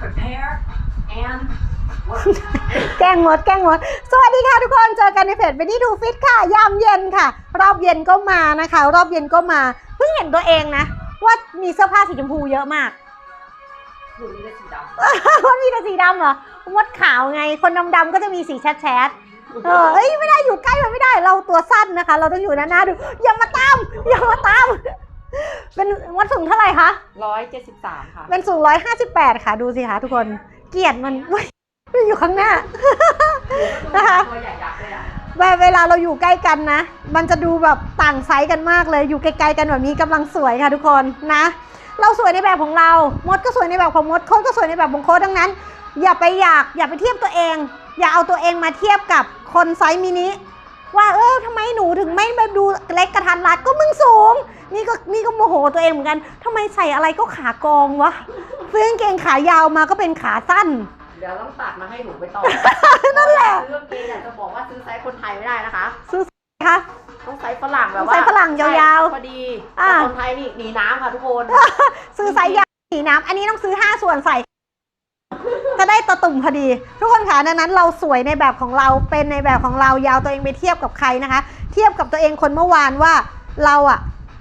Prepare and work. แกล้งหมดแกล้งหมดสวัสดีค่ะทุกคนเจอกันในเพจเบนนี่ทูฟิตค่ะ ยามเย็นค่ะ รอบเย็นก็มานะคะ รอบเย็นก็มาเพิ่งเห็นตัวเองนะ ว่ามีเสื้อผ้าสีชมพูเยอะมากหนูมีแต่สีดว่ามีแต่สีดำเหรอมดขาวไง คนดำๆก็จะมีสีแชทแชทเออเอ้ยไม่ได้อยู่ใกล้มันไม่ได้เราตัวสั้นนะคะ เราต้องอยู่หน้าๆดูอย่ามาตามอย่ามาตาม เป็นมดสูงเท่าไหร่คะ ร้อยเจ็ดสิบสามค่ะ เป็นสูง158ค่ะ ดูสิคะทุกคน เกลียดมันเว้ยมันอยู่ข้างหน้า นะคะ ตัวใหญ่ยักษ์เลยอะเวเวลาเราอยู่ใกล้กันนะ มันจะดูแบบต่างไซส์กันมากเลย อยู่ไกลๆกันแบบนี้กำลังสวยค่ะทุกคนนะ เราสวยในแบบของเรา มดก็สวยในแบบของมด โค้ดก็สวยในแบบของโค้ดทั้งนั้น อย่าไปอยาก อย่าไปเทียบตัวเอง อย่าเอาตัวเองมาเทียบกับคนไซส์มินิ ว่าเออทำไมหนูถึงไม่แบบดูเล็กกระทันรัดก็มึงสูง นี่ก็นี่ก็โมโหตัวเองเหมือนกันทำไมใส่อะไรก็ขากองวะซื้อกางเกงขายาวมาก็เป็นขาสั้น เดี๋ยวต้องตัดมาให้หนูไปต่อ นั่นแหละซื้อกางเกงอยากจะบอกว่าซื้อไซส์คนไทยไม่ได้นะคะ ซื้อค่ะต้องไซส์ฝรั่งแบบต้องว่าไซส์ฝรั่งยาวๆพอดีอ่าแต่คนไทยนี่หนีน้ำค่ะทุกคน ซื้อไซส์ยาวสีน้ำอันนี้ต้องซื้อ 5 ส่วนใส่ จะได้ตะตุ่มพอดี ทุกคนค่ะดังนั้นเราสวยในแบบของเราเป็นในแบบของเรายาวตัวเองไปเทียบกับใครนะคะ เทียบกับตัวเองคนเมื่อวานว่าเราอะ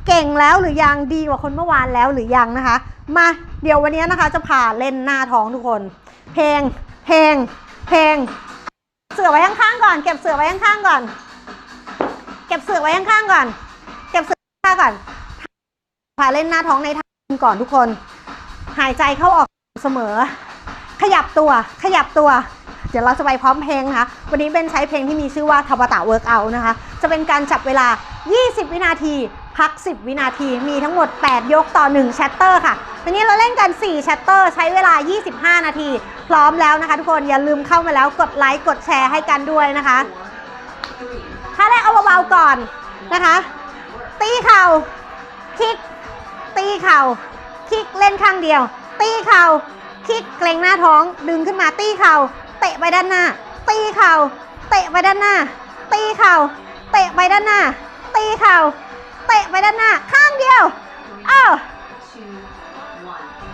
เก่งแล้วหรือยังดีกว่าคนเมื่อวานแล้วหรือยังนะคะ มาเดี๋ยววันนี้นะคะจะพาเล่นหน้าท้องทุกคน เพลง เพลง เพลง เสือไว้ข้างๆก่อน เก็บเสือไว้ข้างๆก่อน เก็บเสือไว้ข้างๆก่อน เก็บเสือข้างก่อนพาเล่นหน้าท้องในทางก่อนทุกคน หายใจเข้าออกเสมอ ขยับตัวขยับตัว เดี๋ยวเราจะไปพร้อมเพลงนะคะ วันนี้เป็นใช้เพลงที่มีชื่อว่าทบตะเวิร์กเอานะคะ จะเป็นการจับเวลา 20 วินาที พัก 10 วินาที มีทั้งหมด 8 ยกต่อ1แชตเตอร์ค่ะ วันนี้เราเล่นกัน4แชตเตอร์ ใช้เวลา 25 นาที พร้อมแล้วนะคะ ทุกคน อย่าลืมเข้ามาแล้วกดไลค์ กดแชร์ให้กันด้วยนะคะ ถ้าแรกเอาเบาๆก่อนนะคะ ตีเข่า คิก ตีเข่า คิกเล่นข้างเดียว ตีเข่า คลิกเกรงหน้าท้องดึงขึ้นมาตีเข่าเตะไปด้านหน้า ตีเข่าเตะไปด้านหน้า ตีเข่าเตะไปด้านหน้า ตีเข่าเตะไปด้านหน้าข้างเดียวอ้าว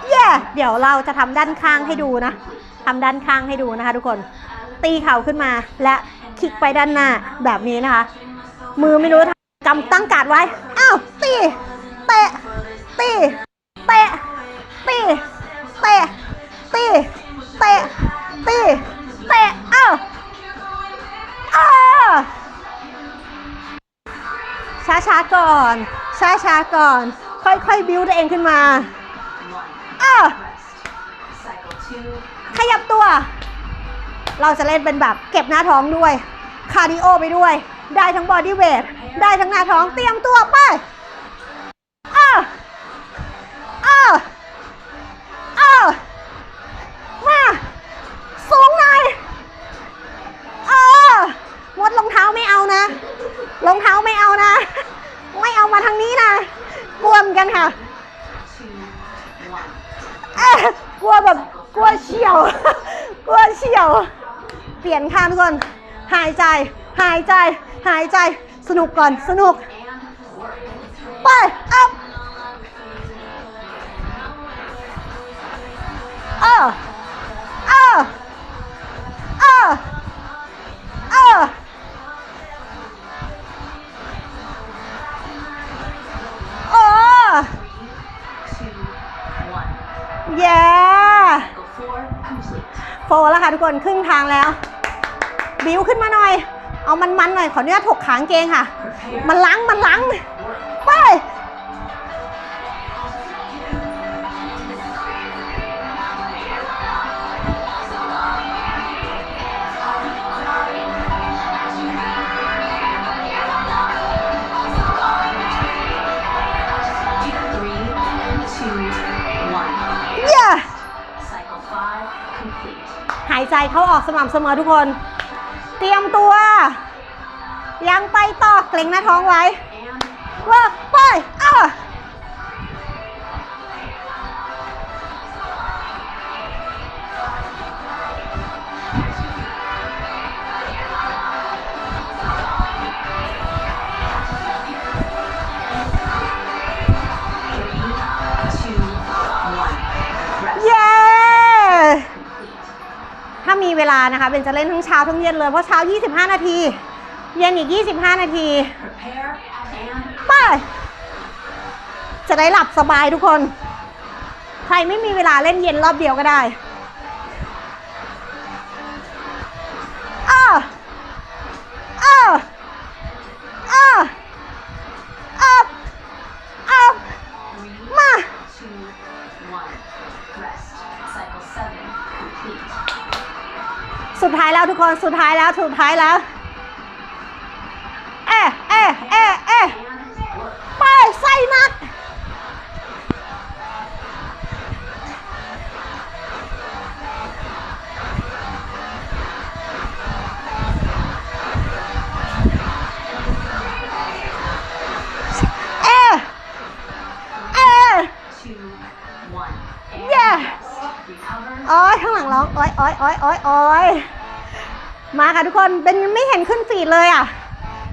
เย่เดี๋ยวเราจะทำด้านข้างให้ดูนะทำด้านข้างให้ดูนะคะ ทุกคนตีเข่าขึ้นมาและคลิกไปด้านหน้าแบบนี้นะคะ มือไม่รู้กำตั้งการดไว้อ้าวตีเตะตีเตะตีเตะ ตีเตะตีเตะอ้าวอ้าวช้าก่อน ช้าๆก่อน ค่อยๆบิวตัวเองขึ้นมาอ้าขยับตัว เราจะเล่นเป็นแบบเก็บหน้าท้องด้วย คาร์ดิโอไปด้วย ได้ทั้งบอดี้เวท ได้ทั้งหน้าท้อง เตรียมตัวไปอ้าวอ้า รองเท้าไม่เอานะ ไม่เอามาทางนี้นะ กลัวเหมือนกันค่ะกลัวแบบกลัวเฉียว กลัวเฉียว เปลี่ยนข้างทุกคน หายใจ หายใจ หายใจ สนุกก่อน สนุก ไป อัพเออ โฟร์แล้วค่ะทุกคนครึ่งทางแล้ว บิวขึ้นมาหน่อย เอามันมันๆหน่อยขออนุญาตถกขางเกงค่ะ มันล้างมันล้างายใจเข้าออกสม่ำเสมอทุกคน เตรียมตัว ยังไปต่อเกร็งหน้าท้องไว้เวิร์กไปอ้า ลานะคะเบนจะเล่นทั้งเช้าทั้งเย็นเลย เพราะเช้า 25 นาที เย็นอีก 25 นาที Prepare and ไปจะได้หลับสบายทุกคน ใครไม่มีเวลาเล่นเย็นรอบเดียวก็ได้ ทุกคนสุดท้ายแล้วสุดท้ายแล้ว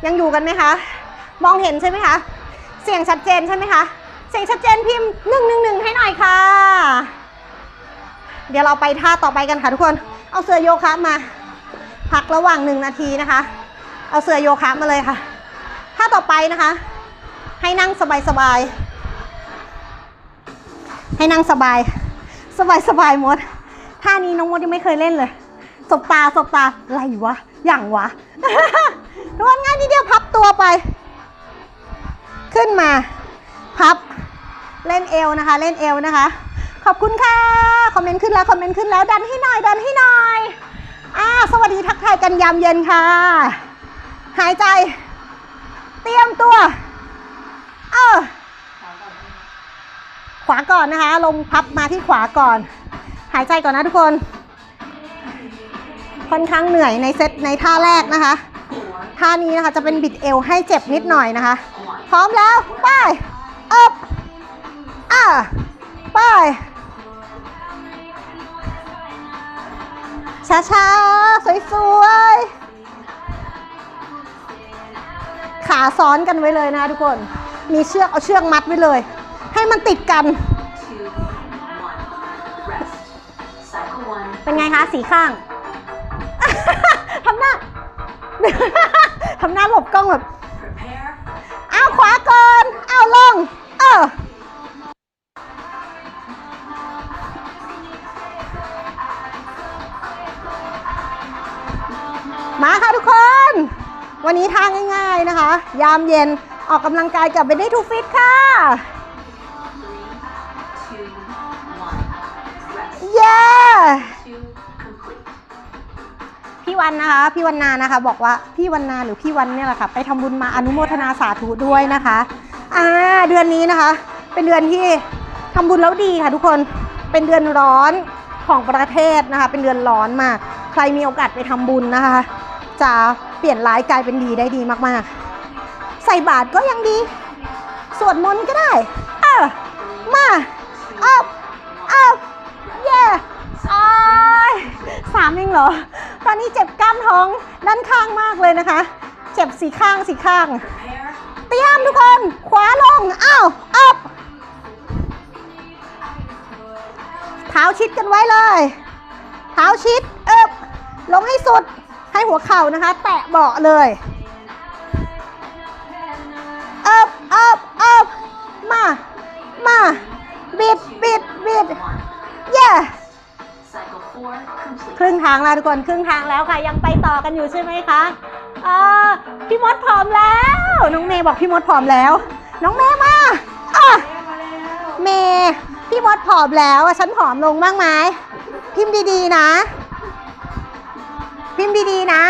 ยังอยู่กันไหมคะ มองเห็นใช่ไหมคะ เสียงชัดเจนใช่ไหมคะ เสียงชัดเจนพิมพ์หนึ่งหนึ่งหนึ่งให้หน่อยค่ะ เดี๋ยวเราไปท่าต่อไปกันค่ะทุกคน เอาเสื้อโยคะมา พักระหว่างหนึ่งนาทีนะคะ เอาเสื้อโยคะมาเลยค่ะ ท่าต่อไปนะคะ ให้นั่งสบายๆ ให้นั่งสบาย สบายสบายมด ท่านี้น้องมดยังไม่เคยเล่นเลย สบตาสบตาอะไรวะ อย่างวะ ทุกคนง่ายนิดเดียวพับตัวไป ขึ้นมา พับ เล่นเอวนะคะ เล่นเอวนะคะ ขอบคุณค่ะ คอมเมนต์ขึ้นแล้ว คอมเมนต์ขึ้นแล้ว ดันให้หน่อย ดันให้หน่อยอ่าสวัสดีทักทายกันยามเย็นค่ะ หายใจ เตรียมตัว เออ ขวาก่อนนะคะ ลงพับมาที่ขวาก่อน หายใจก่อนนะทุกคน ค่อนข้างเหนื่อยในเซตในท่าแรกนะคะ ท่านี้นะคะจะเป็นบิดเอวให้เจ็บนิดหน่อยนะคะ one. พร้อมแล้ว ไปอัพอ่าไปช้าๆ สวยๆ ขาซ้อนกันไว้เลยนะคะทุกคน มีเชือกเอาเชือกมัดไว้เลย ให้มันติดกัน Two, one. Rest. Cycle one. เป็นไงคะ สีข้าง ทำหน้า ทำหน้าหลบกล้องแบบ Prepare. อ้าวขวาก่อนอ้าวลง เออมาค่ะทุกคน วันนี้ทางง่ายๆนะคะ ยามเย็นออกกำลังกายกับเบนนี่ทูฟิตค่ะ Three, two, one. Rest. เย้ Two, complete. พี่วันนะคะ พี่วันนานะคะ บอกว่าพี่วันนาหรือพี่วันเนี่ยแหละค่ะ ไปทำบุญมาอนุโมทนาสาธุด้วยนะคะอ่าเดือนนี้นะคะ เป็นเดือนที่ทำบุญแล้วดีค่ะ ทุกคนเป็นเดือนร้อนของประเทศนะคะ เป็นเดือนร้อนมากใครมีโอกาสไปทำบุญนะคะ จะเปลี่ยนร้ายกลายเป็นดีได้ดีมากๆ ใส่บาตรก็ยังดี สวดมนต์ก็ได้ เออมาอัพอั เองเหรอ ตอนนี้เจ็บกล้ามท้องด้านข้างมากเลยนะคะ เจ็บสีข้างสีข้างเตรียมทุกคน ขวาลง อ้าวอัพเท้าชิดกันไว้เลย เท้าชิดเอบลงให้สุด ให้หัวเข่านะคะ แตะเบาะเลยเอบเอบเอบมา มา บิด บิด บิด เย้ ครึ่งทางแล้วทุกคนครึ่งทางแล้วค่ะ ยังไปต่อกันอยู่ใช่ไหมคะอ่าพี่มดผอมแล้ว น้องเมย์บอกพี่มดผอมแล้ว น้องเมย์มาอะเมย์พี่มดผอมแล้วอะฉันผอมลงบ้างไหมพิมพ์ดีๆนะ พิมพ์ดีๆนะ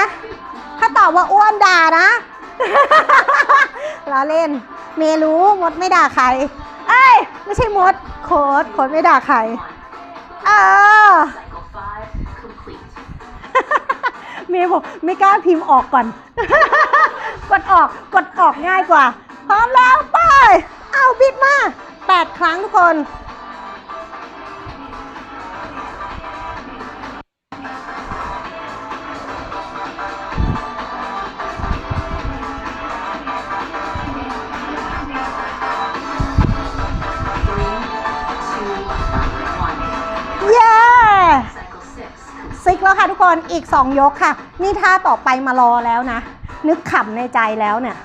ถ้าตอบว่าอ้วนด่านะล้อเล่น เมย์รู้มดไม่ด่าใคร เอ้ย ไม่ใช่มด โคดโคดไม่ด่าใคร เออ เมย์บอกไม่กล้าพิมพ์ออกก่อน กดออกกดออกง่ายกว่า พร้อมแล้วไป เอาบิดมาแปดครั้งทุกคน กแล้วแล้วค่ะทุกคนอีก 2 ยกค่ะ นี่ท่าต่อไปมารอแล้วนะ นึกขำในใจแล้วเนี่ย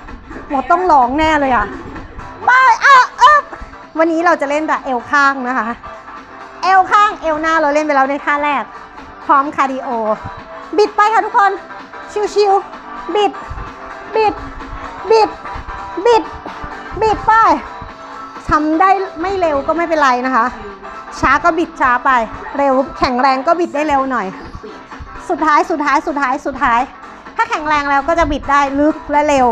หมดต้องร้องแน่เลยอะไปอะเอ๊บวันนี้เราจะเล่นแบบเอวข้างนะคะ เอวข้างเอวหน้าเราเล่นไปแล้วในท่าแรก พร้อมคาร์ดิโอ บิดไปค่ะทุกคน ชิวๆ บิด บิด บิด บิด บิดไปทำได้ไม่เร็วก็ไม่เป็นไรนะคะ ช้าก็บิดช้าไป เร็วแข็งแรงก็บิดได้เร็วหน่อย สุดท้ายสุดท้ายสุดท้ายสุดท้าย ถ้าแข็งแรงแล้วก็จะบิดได้ลึกและเร็ว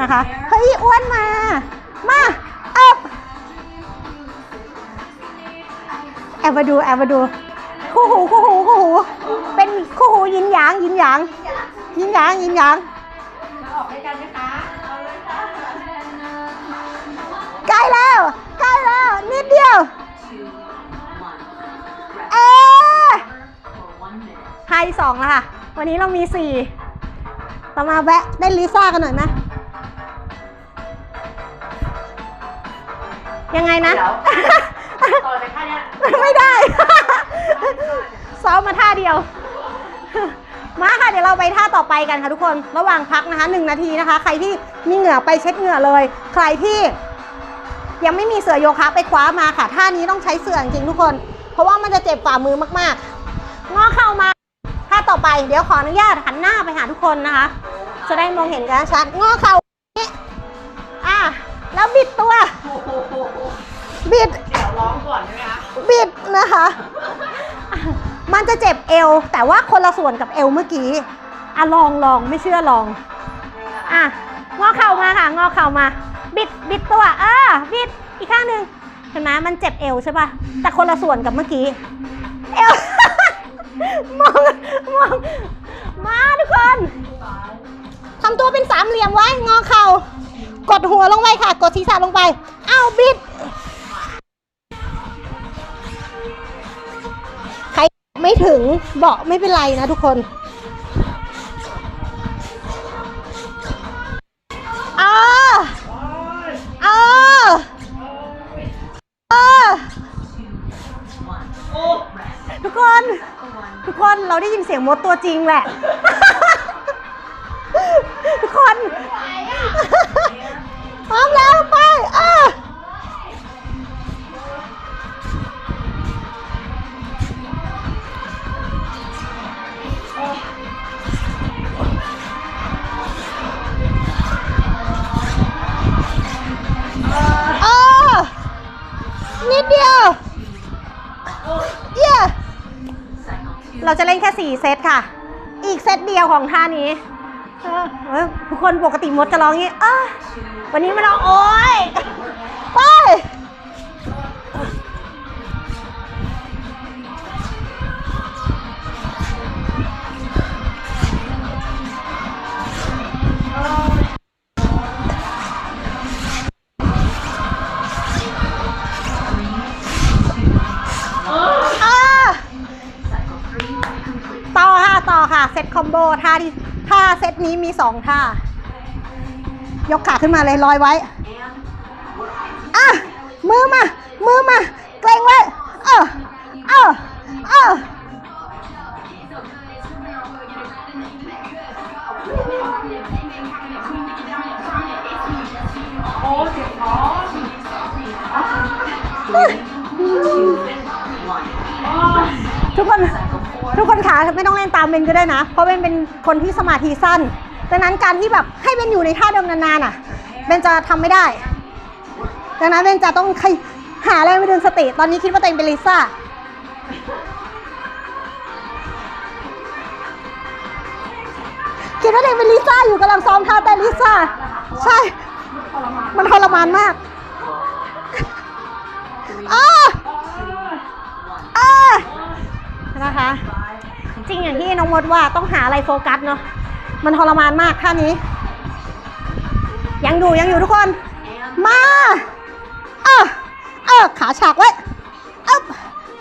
นะคะ เฮ้ยอ้วนมา มาเอบแอบมาดูแอบมาดู คู่หูคู่หูคู่หู เป็นคู่หูยินหยางยินหยางยินหยางยินหยางมาออกด้วยกันไหมคะเอาเลยค่ะใกล้แล้วใกล้แล้วนิดเดียว one minute. ไฮสองแล้วค่ะ วันนี้เรามีสี่ต่อมาแวะเล่นลิซ่ากันหน่อยไหมยังไงนะเดี๋ยวต่อไปท่าเนี้ยไม่ได้ ซ้อมมาท่าเดียว มาค่ะ เดี๋ยวเราไปท่าต่อไปกันค่ะทุกคน ระหว่างพักนะคะหนึ่งนาทีนะคะ ใครที่มีเหงื่อไปเช็ดเหงื่อเลย ใครที่ยังไม่มีเสื่อโยคะไปคว้ามาค่ะ ท่านี้ต้องใช้เสื่อจริงๆทุกคน เพราะว่ามันจะเจ็บฝ่ามือมากๆ งอเข่ามา ท่าต่อไปเดี๋ยวขออนุญาตหันหน้าไปหาทุกคนนะคะ จะได้มองเห็นกันชัดงอเข่าอย่างนี้อะแล้วบิดตัว บิดเดี๋ยวร้องก่อนใช่ไหมคะบิดนะคะ มันจะเจ็บเอว แต่ว่าคนละส่วนกับเอวเมื่อกี้อะลองลองไม่เชื่อลองอะงอเข่ามาค่ะงอเข่ามา บิดบิดตัว เออบิดอีกข้างหนึ่งเห็นไหมมันเจ็บเอวใช่ป่ะแต่คนละส่วนกับเมื่อกี้เอว มองมองมาทุกคนทำตัวเป็นสามเหลี่ยมไว้ งอเข่ากดหัวลงไปค่ะ กดศีรษะลงไปอ้าวบิด ใครไม่ถึงเบาะไม่เป็นไรนะทุกคน สียงมดตัวจริงแหละ 4 เซตค่ะ อีกเซตเดียวของท่านี้ทุกคนปกติมดจะร้องงี้วันนี้มาร้องโอ๊ย คอมโบท่าที่ท่าเซตนี้มีสองท่า ยกขาขึ้นมาเลยลอยไว้ อะ มือมา มือมา เกรงไว้ เบนก็ได้นะ เพราะเบนเป็นคนที่สมาธิสั้น ดังนั้นการที่แบบให้เบนอยู่ในท่าเดิมนานๆอะเบนจะทำไม่ได้ ดังนั้นเบนจะต้องขยหาอะไรมาดึงสติ ตอนนี้คิดว่าตัวเองเป็นลิซ่าคิดว่าตัวเองเป็นลิซ่าอยู่กำลังซ้อมท่าแต่ลิซ่า ใช่ มันทรมานมากอ้าอ้านะคะ จริงอย่างที่น้องมดว่าต้องหาอะไรโฟกัสเนาะมันทรมานมากท่านี้ ยังอยู่ยังอยู่ทุกคน มาเออเออขาฉากไว้เอ๊บ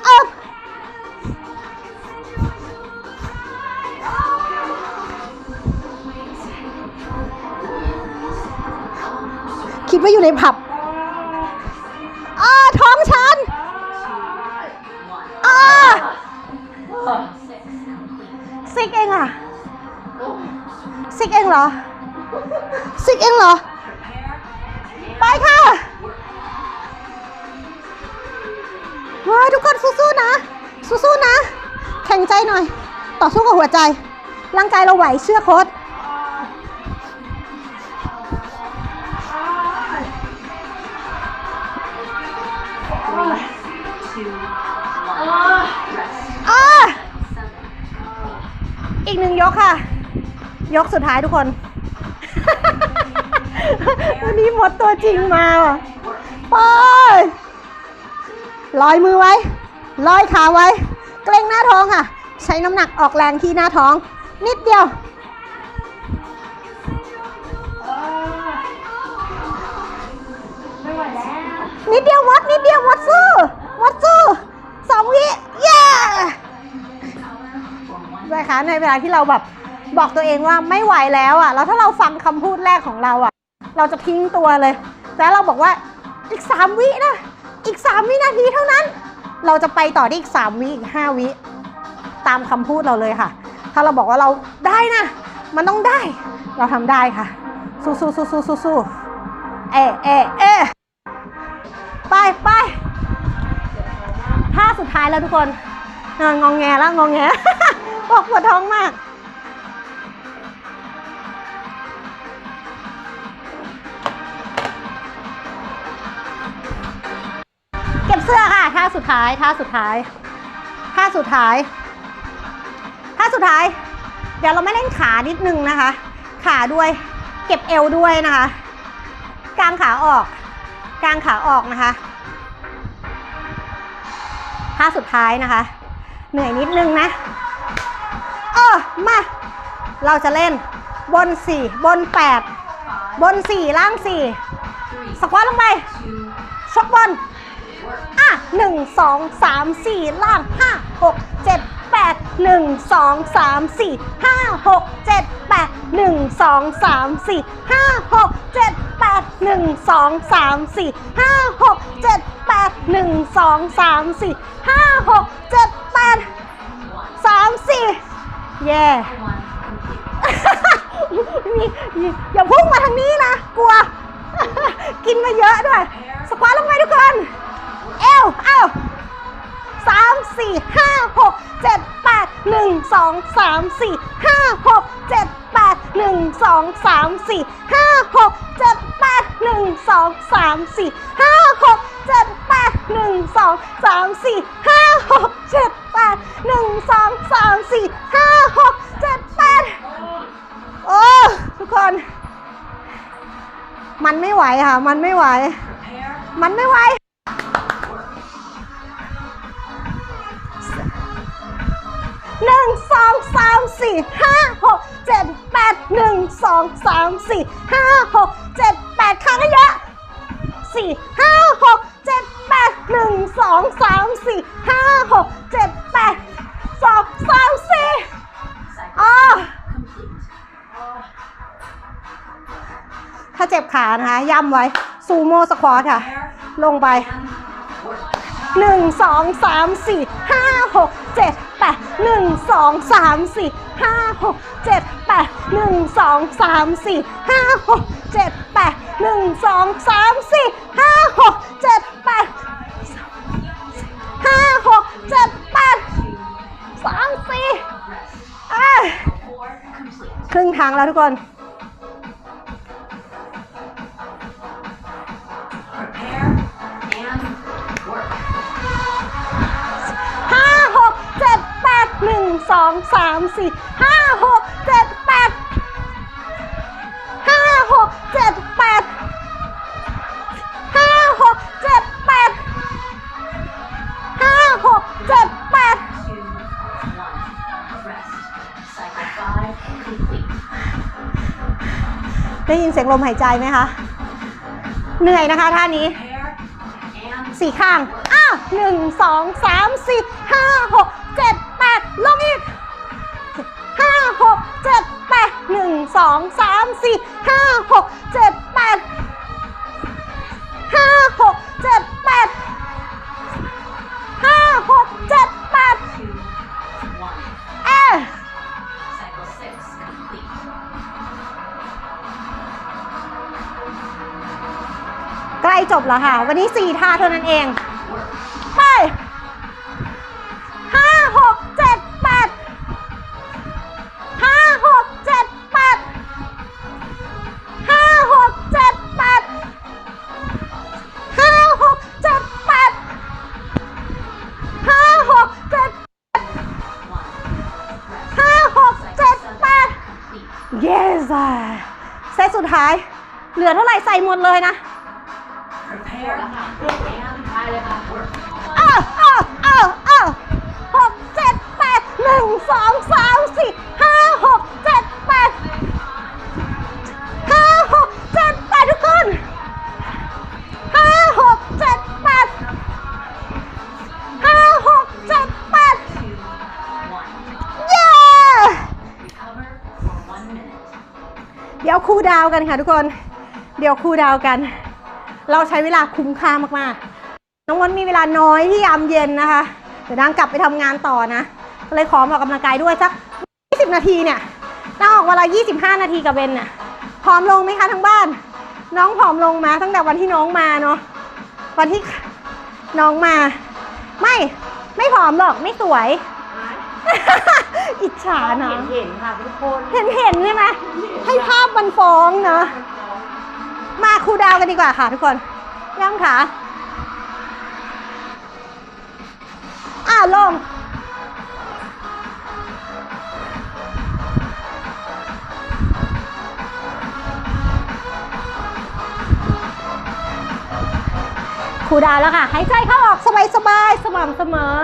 เอ๊บคิดว่าอยู่ในผับอ้าท้องฉันอ้า ซิกเองอะซิกเองเหรอซิกเองเหรอ ไปค่ะว้าทุกคนสู้ๆนะ สู้ๆนะ แข็งใจหน่อย ต่อสู้กับหัวใจ ร่างกายเราไหวเชื่อโค้ดโอ้ อีกหนึ่งยกค่ะ ยกสุดท้ายทุกคน วันนี้หมดตัวจริงมาว่ะไปลอยมือไว้ลอยขาไว้ เกรงหน้าท้องค่ะ ใช้น้ำหนักออกแรงที่หน้าท้อง นิดเดียวเออไม่ไหวแล้วนิดเดียวมดนิดเดียวมดสู้ คะ ในเวลาที่เราแบบบอกตัวเองว่าไม่ไหวแล้วอะ แล้วถ้าเราฟังคำพูดแรกของเราอะ เราจะทิ้งตัวเลย แต่เราบอกว่าอีกสามวินะ อีกสามวินาทีเท่านั้น เราจะไปต่อได้อีกสามวิอีกห้าวิตามคำพูดเราเลยค่ะ ถ้าเราบอกว่าเราได้นะ มันต้องได้ เราทำได้ค่ะ สู้สู้สู้สู้สู้สู้เอเอเอไปไปท่าสุดท้ายแล้วทุกคนงองแงแล้วงองแง บอกปวดท้องมาก เก็บเสื้อค่ะ ท่าสุดท้าย ท่าสุดท้าย ท่าสุดท้าย ท่าสุดท้าย เดี๋ยวเราไม่เล่นขานิดนึงนะคะ ขาด้วย เก็บเอวด้วยนะคะ กางขาออก กางขาออกนะคะ ท่าสุดท้ายนะคะ เหนื่อยนิดนึงนะ อมา เราจะเล่นบน 4 บน 8 บน 4 ล่าง 4 สควอตลงไป ชกบน อะ 1 2 3 4 ล่าง 5 6 7 8 1 2 3 4 5 6 7 8 1 2 3 4 5 6 7 8 1 2 3 4 5 6 7 8 1 2 3 4 5 6 7 8 3 4 แปดหนึ่งสอย่ อย่าพุ่งมาทางนี้นะ กลัว กินมาเยอะด้วย สควอตลงไปทุกคน เอวเอ้าสามสี่ห้าหกเจ็ดแปดหนึ่งสองสามสี่ห้าหกเจ็ดแปดหนึ่งสองสามสี่ห้าหกเจ็ดแปดหนึ่งสองสามสี่ห้าหกเจ็ดแปดหนึ่งสองสามสี่ห้าหกเจ็ด แปดหนึ่งสองสามสี่ห้าหกเจ็ดแปดโอ้ทุกคน มันไม่ไหวค่ะ มันไม่ไหว มันไม่ไหวหนึ่งสองสามสี่ห้าหกเจ็ดแปดหนึ่งสองสามสี่ห้าหกเจ็ดแปดครั้งเยอะสี่ห้าหกเจ็ด แปดหนึ่งสองสามสี่ห้าหกเจ็ดแปดสองสามสี่ Cycle อ๋อ complete. ถ้าเจ็บขานะคะ ย่ำไว้ ซูโม่สควอตค่ะ Prepare ลงไป and work. หนึ่งสองสามสี่ห้าหกเจ็ดแปดหนึ่งสองสามสี่ห้าหกเจ็ดแปดหนึ่งสองสามสี่ห้าหกเจ็ดแปดหนึ่งสองสามสี่ห้าหก ทางแล้วทุกคน ห้าหกเจ็ดแปดหนึ่งสองสามสี่ห้าหก ได้ยินเสียงลมหายใจไหมคะ เหนื่อยนะคะท่านี้สี่ข้าง อ้าวหนึ่งสองสามสี่ห้าหกเจ็ดแปดลงอีกห้าหกเจ็ดแปดหนึ่งสองสามสี่ห้าหกเจ็ด บแล้วค่ะ วันนี้สี่ท่าเท่านั้นเอง ไปห้าหกเจ็ดแปดห้าหกเจ็ดแปดห้าหกเจ็ดแปดห้าหกเจ็ดแปดห้าหกเจ็ด One. Rest. ห้าหกเจ็ดแปด yes เซตสุดท้าย เหลือเท่าไหร่ใส่หมดเลยนะาวกันค่ะทุกคน เดี๋ยวคูลดาวกัน เราใช้เวลาคุ้มค่ามากๆ น้องวันมีเวลาน้อยที่ยามเย็นนะคะ เดี๋ยวนางกลับไปทำงานต่อนะ ก็เลยขอมาออกกำลังกายด้วยสัก 20 นาทีเนี่ยนางออกเวลา 25 นาทีกับเบนน่ะผอมลงไหมคะทั้งบ้าน น้องผอมลงมาตั้งแต่วันที่น้องมาเนาะ วันที่น้องมา ไม่ ไม่ผอมหรอก ไม่สวย อิจฉาเนาะเห็นเห็นค่ะทุกคนเห็นเห็นใช่ไหมให้ภาพมันฟ้องเนาะมาครูดาวกันดีกว่าค่ะทุกคนย่างขาอ่าลงครูดาวแล้วค่ะ หายใจเข้าออกสบายสบายๆสม่ำเสมอ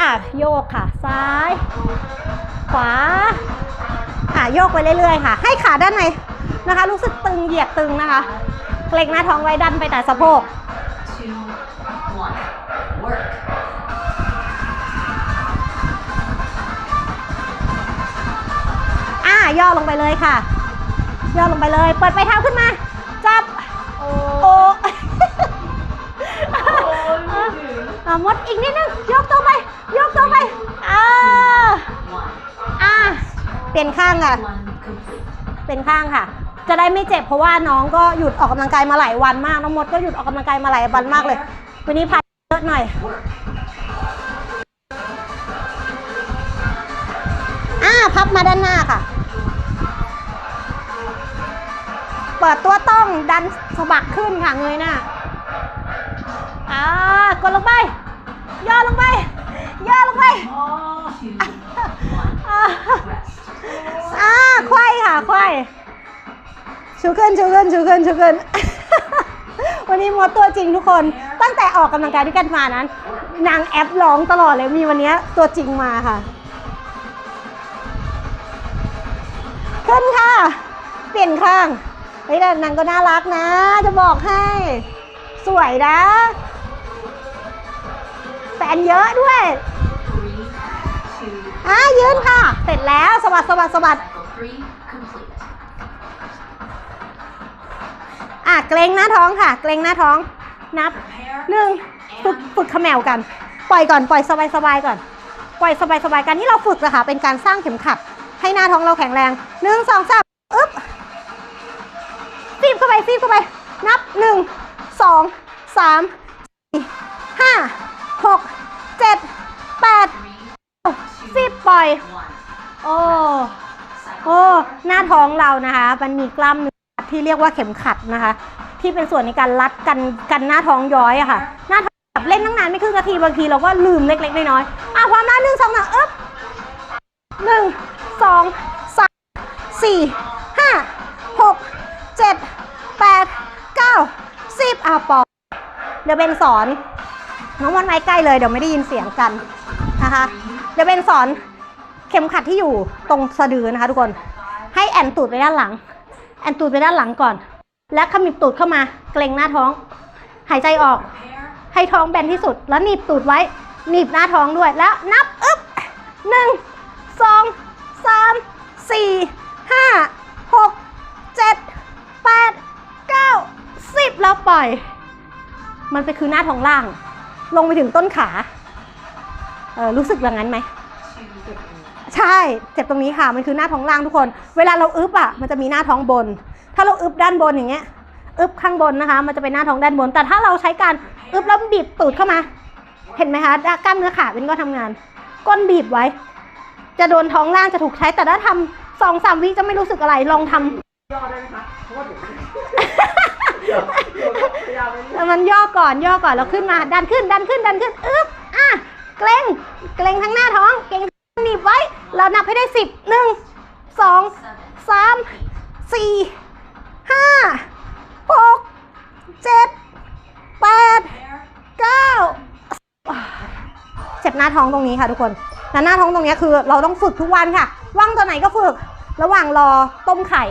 อะโยกค่ะ ซ้าย ขวาอะโยกไปเรื่อยๆค่ะ ให้ขาด้านในนะคะ รู้สึกตึงเหยียดตึงนะคะ เกร็งหน้าท้องไว้ดันไปแต่สะโพกอะย่อลงไปเลยค่ะ ย่อลงไปเลย เปิดไปลายเท้าขึ้นมา จับ โอ มดอีกนิดนึงยกตัวไป ยกตัวไปอ่าอะเปลี่ยนข้างค่ะ เป็นข้างค่ะ จะได้ไม่เจ็บเพราะว่าน้องก็หยุดออกกำลังกายมาหลายวันมาก น้องมดก็หยุดออกกำลังกายมาหลายวันมากเลย วันนี้พายเยอะหน่อยอ่าพับมาด้านหน้าค่ะ เปิดตัวต้องดันสะบักขึ้นค่ะเงยหน้าอ่ากดลงไป ย่อลงไป ย่อลงไป Two. One. อ่า Rest. อ่าควายค่ะควายชูขึ้นชูขึ้นชูขึ้นชูขึ้น วันนี้มดตัวจริงทุกคน ตั้งแต่ออกกำลังกายด้วยกันมานั้น นางแอปร้องตลอดเลย มีวันนี้ตัวจริงมาค่ะ ขึ้นค่ะ เปลี่ยนข้าง เฮ้ยแต่นางก็น่ารักนะ จะบอกให้ สวยนะแฟ นเยอะด้วยอะยืนค่ะ เสร็จแล้วสะบัดสะบัดสะบัดอะเกรงหน้าท้องค่ะ เกรงหน้าท้อง นับหนึ่งฝึกฝึกขมวกัน ปล่อยก่อนปล่อยสบายสบายก่อน ปล่อยสบายสบายกันที่เราฝึกอะคะเป็นการสร้างเข็มขัด ให้หน้าท้องเราแข็งแรงหนึ่งสองสามอึ๊บฟีบเข้าไปฟีบเข้าไป นับหนึ่งสองสามสี่ห้าหก ปล่อย โอ้โอ้หน้าท้องเรานะคะ มันมีกล้ามเนื้อที่เรียกว่าเข็มขัดนะคะ ที่เป็นส่วนในการรัดกันกันหน้าท้องย้อยอะค่ะ หน้าท้องแบบเล่นตั้งนานไม่ครึ่งนาทีบางทีเราก็ลืมเล็กๆน้อยๆอะความหน้าหนึ่งสองสามอึ๊บหนึ่งสองสามสี่ห้าหกเจ็ดแปดเก้าสิบอะปอเดี๋ยวเบนสอนน้องวันไว้ใกล้เลยเดี๋ยวไม่ได้ยินเสียงกันนะคะ เดี๋ยวเบนสอน เข็มขัดที่อยู่ตรงสะดือนะคะ ทุกคน ให้แอนตูดไปด้านหลัง แอนตูดไปด้านหลังก่อน และขมิบตูดเข้ามา เกรงหน้าท้อง หายใจออก ให้ท้องแบนที่สุด แล้วหนีบตูดไว้ หนีบหน้าท้องด้วย แล้วนับอึ๊บหนึ่งสองสามสี่ห้าหกเจ็ดแปดเก้าสิบแล้วปล่อย มันไปคือหน้าท้องล่าง ลงไปถึงต้นขา เออรู้สึกอย่างนั้นไหม ใช่เจ็บตรงนี้ค่ะมันคือหน้าท้องล่างทุกคน เวลาเราอึบอะมันจะมีหน้าท้องบน ถ้าเราอึบด้านบนอย่างเงี้ยอึบข้างบนนะคะ มันจะเป็นหน้าท้องด้านบน แต่ถ้าเราใช้การอึบแล้วบีบตูดเข้ามา เห็นไหมคะกล้ามเนื้อขาเป็นก็ทำงาน ก้นบีบไว้ จะโดนท้องล่างจะถูกใช้แต่ถ้าทำสองสามวิจะไม่รู้สึกอะไรลองทำย่อได้ไหมคะมันย่อก่อนย่อก่อนแล้วขึ้นมา ดันขึ้นดันขึ้นดันขึ้นอึ๊บอะเกรงเกรงทั้งหน้าท้องเกรง หนีบไว้เรานับให้ได้สิบหนึ่งสองสามสี่ห้าหกเจ็ดแปดเก้าเจ็บหน้าท้องตรงนี้ค่ะทุกคนแล้วหน้าท้องตรงนี้คือเราต้องฝึกทุกวันค่ะ ว่างตัวไหนก็ฝึก ระหว่างรอต้มไข่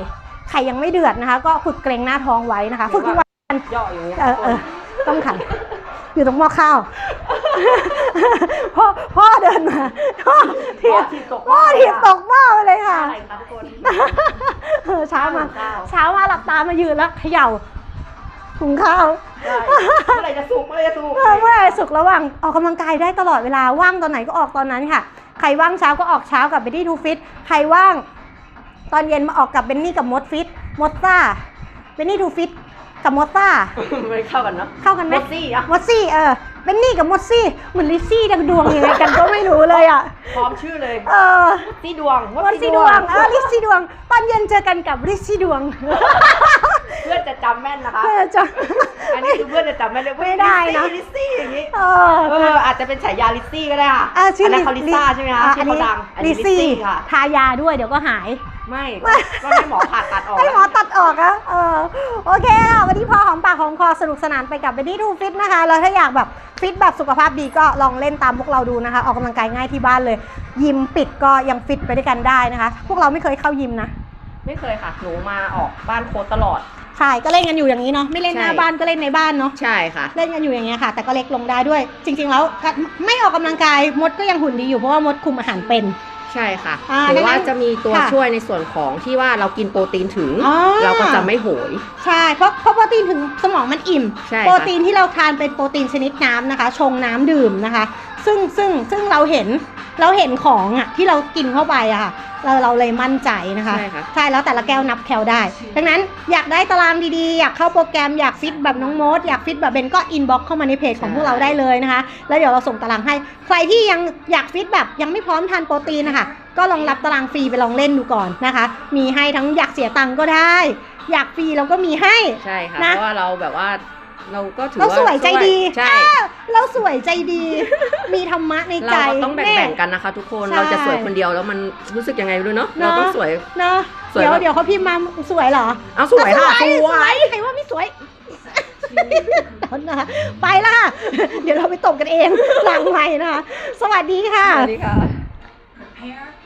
ไข่ยังไม่เดือดนะคะ ก็ฝึกเกรงหน้าท้องไว้นะคะ ฝึกทุกวันย่ออย่างเงี้ยเออเออต้มไข่ อยู่ตรงหม้อข้าว พ่อพ่อเดินมาพ่อถีบทีบตกพ่อถีบตกหม้อไปเลยค่ะอะไรคะทุกคนเออเช้ามาข้าวเช้ามาหลับตามายืนแล้วเขย่าหุงข้าวได้เมื่อไหร่จะสุกเมื่อไหร่จะสุกเออเมื่อไหร่สุกระหว่างออกกำลังกายได้ตลอดเวลาว่างตอนไหนก็ออกตอนนั้นค่ะ ใครว่างเช้าก็ออกเช้ากับเบนนี่ทูฟิตใครว่าง ตอนเย็นมาออกกับเบนนี่กับมดฟิตมดซ่าเบนนี่ทูฟิตกับมดซ่าไม่เข้ากันเนาะเข้ากันไหมเมสซี่อะมดซี่เออ เบนนี่กับมดซี่เหมือนลิซซี่ดังดวงยังไงกันก็ไม่รู้เลยอะ พร้อมชื่อเลยเออซี่ดวงมดซี่ดวงเออลิซซี่ดวง ตอนเย็นเจอกันกับลิซซี่ดวง เพื่อนจะจำแม่นนะคะ เพื่อจะ อันนี้คือเพื่อนจะจำแม่นเลยไม่ได้นะลิซซี่อย่างนี้ เออเอออาจจะเป็นฉายาลิซซี่ก็ได้ค่ะอะชื่ออันนั้นเขาลิซ่าใช่ไหมคะอ่ที่เขาดังอันลินี้ซลิซซี่ซี่ค่ะ ทายาด้วยเดี๋ยวก็หาย ไม่ก็ก็ให้หมอผ่าตัดออกให้หมอตัดออกอะเออโอเคค่ะวันนี้พอหอมปากหอมคอสนุกสนานไปกับเบนนี่ทูฟิตนะคะ แล้วถ้าอยากแบบฟิตแบบสุขภาพดีก็ลองเล่นตามพวกเราดูนะคะ ออกกำลังกายง่ายที่บ้านเลย ยิมปิดก็ยังฟิตไปด้วยกันได้นะคะ พวกเราไม่เคยเข้ายิมนะ ไม่เคยค่ะ หนูมาออกบ้านโค้ดตลอดใช่ก็เล่นกันอยู่อย่างนี้เนาะไม่เล่นหน้าใช่บ้านก็เล่นในบ้านเนาะใช่ค่ะ เล่นกันอยู่อย่างเงี้ยค่ะ แต่ก็เล็กลงได้ด้วย จริง ๆ แล้วก็ไม่ออกกำลังกายมดก็ยังหุ่นดีอยู่เพราะว่ามดคุมอาหารเป็น ใช่ค่ะอ่าหรือว่าดังนั้นจะมีตัวค่ะช่วยในส่วนของที่ว่าเรากินโปรตีนถึง อ๋อ เราก็จะไม่โหย ใช่เพราะเพราะโปรตีนถึงสมองมันอิ่ม ใช่ค่ะ โปรตีนที่เราทานเป็นโปรตีนชนิดน้ำนะคะ ชงน้ำดื่มนะคะ ซึ่งซึ่งซึ่งเราเห็นเราเห็นของอะที่เรากินเข้าไปอะค่ะ เราเราเลยมั่นใจนะคะใช่ค่ะ ใช่แล้วแต่ละแก้วนับแคลได้ดังนั้นอยากได้ตารางดีๆ อยากเข้าโปรแกรมอยากฟิตแบบน้องโมดอยากฟิตแบบเบนก็อินบ็อกเข้ามาในเพจของพวกเราได้เลยนะคะ แล้วเดี๋ยวเราส่งตารางให้ ใครที่ยังอยากฟิตแบบยังไม่พร้อมทานโปรตีนนะคะก็ลองรับตารางฟรีไปลองเล่นดูก่อนนะคะ มีให้ทั้งอยากเสียตังค์ก็ได้ อยากฟรีเราก็มีให้ใช่ค่ะ นะ เพราะว่าเราแบบว่า เราก็ถือเราว่าสวยใจดีใช่อ่าเราสวยใจดี มีธรรมะในใจเราก็ต้องแบ่งๆกันนะคะ ทุกคนใช่เราจะสวยคนเดียวแล้วมันรู้สึกยังไงไม่รู้เนาะเนอะเราต้องสวยเนาะสวยเดี๋ยวแบบเดี๋ยวเขาพิมพ์มาสวยเหรอเอาสวยค่ะสสววยยใครว่าไม่สวยตอนนะคะไปละค่ะเดี๋ยวเราไปตบกันเองหลังไมค์นะคะสวัสดีค่ะสวัสดีค่ะ Prepare